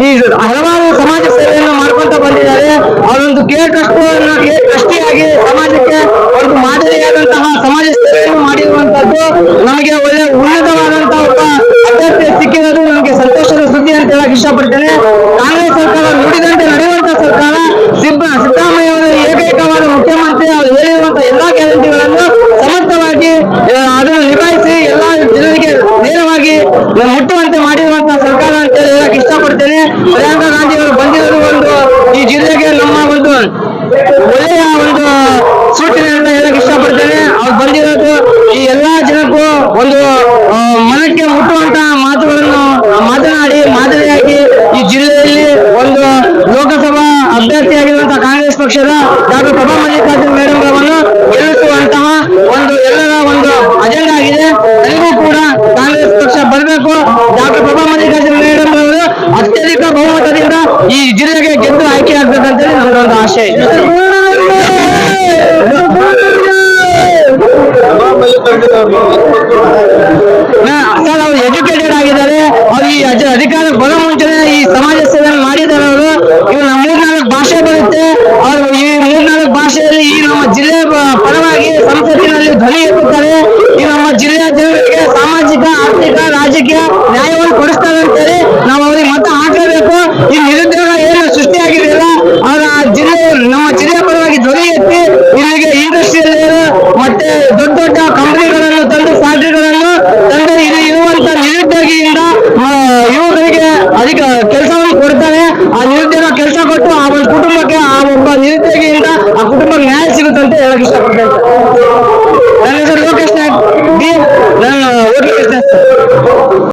ಈ ಹಲವಾರು ಸಮಾಜ ಸೇವೆಯನ್ನು ಮಾಡ್ಕೊಂತ ಬಂದಿದ್ದಾರೆ. ಅವರೊಂದು ಕೇರ್ ಟ್ರಸ್ಟ್ ಕೇರ್ ಟ್ರಸ್ಟಿಯಾಗಿ ಸಮಾಜಕ್ಕೆ ಒಂದು ಮಾದರಿಯಾದಂತಹ ಸಮಾಜ ಸೇವೆಯನ್ನು ಮಾಡಿರುವಂತದ್ದು ನಮಗೆ ಒಳ್ಳೆ ಉನ್ನತವಾದಂತಹ ಒಬ್ಬ ಅಭ್ಯರ್ಥಿ ಸಿಕ್ಕಿರೋದು ನಮಗೆ ಸಂತೋಷದ ಸುದ್ದಿ ಅಂತ ಹೇಳಕ್ ಇಷ್ಟಪಡ್ತೇನೆ. ಕಾಂಗ್ರೆಸ್ ಸರ್ಕಾರ ನುಡಿದಂತೆ ನಡೆಯುವಂತಹ ಸರ್ಕಾರ ಸಿಬ್ಬ ಸಿದ್ದರಾಮಯ್ಯ ಅವರು ಏಕೈಕವಾದ ಮುಖ್ಯಮಂತ್ರಿ ಅವರು ಹೇಳಿರುವಂತಹ ಎಲ್ಲಾ ಗ್ಯಾರಂಟಿಗಳನ್ನು ಸಮರ್ಥವಾಗಿ ಆ, ಅದನ್ನು ನಿಭಾಯಿಸಿ ಎಲ್ಲಾ ಜನರಿಗೆ ನೇರವಾಗಿ ಮುಟ್ಟುವಂತೆ ಮಾಡಿರುವಂತಹ ಸರ್ಕಾರ ಅಂತ ಹೇಳಿ ಹೇಳಕ್ ಇಷ್ಟಪಡ್ತೇನೆ ಪ್ರಿಯಾಂಕಾ ಗಾಂಧಿ ಅವರು ಬಂದಿರೋದು ಒಂದು ಈ ಜಿಲ್ಲೆಗೆ ನಮ್ಮ ಒಂದು ಒಳ್ಳೆಯ ಒಂದು ಸೂಚನೆ ಅಂತ ಹೇಳಕ್ ಇಷ್ಟಪಡ್ತೇನೆ ಅವ್ರು ಬಂದಿರೋದು ಈ ಎಲ್ಲಾ ಜನಕ್ಕೂ ಒಂದು ಆ, ಮುಟ್ಟುವಂತಹ ಮಾತುಗಳನ್ನು ಮಾತನಾಡಿ ಮಾದರಿಯಾಗಿ ಈ ಜಿಲ್ಲೆಯಲ್ಲಿ ಒಂದು ಲೋಕಸಭಾ ಅಭ್ಯರ್ಥಿಯಾಗಿರುವಂತಹ ಕಾಂಗ್ರೆಸ್ ಪಕ್ಷದ ಡಾಕ್ಟರ್ ಪ್ರಭಾ ಮಲ್ಲಿಕಾರ್ಜುನ್ ಮೇಡಮ್ ಅವರನ್ನು ಗೆಲ್ಲಿಸುವಂತಹ ಒಂದು ಎಲ್ಲರ ಒಂದು ಅಜೆಂಡಾ ಆಗಿದೆ. ನನಗೂ ಕೂಡ ಕಾಂಗ್ರೆಸ್ ಪಕ್ಷ ಬರಬೇಕು. ಡಾಕ್ಟರ್ ಪ್ರಭಾ ಮಲ್ಲಿಕಾರ್ಜುನ್ ಮೇಡಮ್ ಅವರು ಅತ್ಯಧಿಕ ಬಹುಮತದಿಂದ ಈ ಜಿಲ್ಲೆಗೆ ಗೆದ್ದು ಆಯ್ಕೆ ಆಗ್ಬೇಕಂತೇಳಿ ನಮ್ದೊಂದು ಆಶೆ ಇದೆ. ಅವರು ಎಜುಕೇಟೆಡ್ ಆಗಿದ್ದಾರೆ. ಅವ್ರು ಈ ಅಧಿಕಾರ ಬರೋ ಮುಂಚೆನೆ ಈ ಸಮಾಜ ಸೇವೆ ಮಾಡಿದ್ದಾರೆ ಅವರು. ಇವ್ರು ನಮ್ಮ ಮೂರ್ನಾಲ್ಕು ಭಾಷೆ ಬರುತ್ತೆ. ಅವರು ಈ ಮೂರ್ನಾಲ್ಕು ಭಾಷೆಯಲ್ಲಿ ಈ ನಮ್ಮ ಜಿಲ್ಲೆ ಪರವಾಗಿ ಸಂಸತ್ತಿನಲ್ಲಿ ಧ್ವನಿ ಎತ್ತುತ್ತಾರೆ. ಈ ನಮ್ಮ ಜಿಲ್ಲೆಯ ಜನರಿಗೆ ಸಾಮಾಜಿಕ, ಆರ್ಥಿಕ, ರಾಜಕೀಯ ಆ ನಿರುದ್ಯೋಗ ಕೆಲಸ ಕೊಟ್ಟು ಆ ಒಂದು ಕುಟುಂಬಕ್ಕೆ ಆ ಒಬ್ಬ ನಿರುದ್ಯೋಗಿಯಿಂದ ಆ ಕುಟುಂಬಕ್ಕೆ ನ್ಯಾಯ ಸಿಗುತ್ತಂತ ಹೇಳಕ್ ಇಷ್ಟಪಡ್ತೇನೆ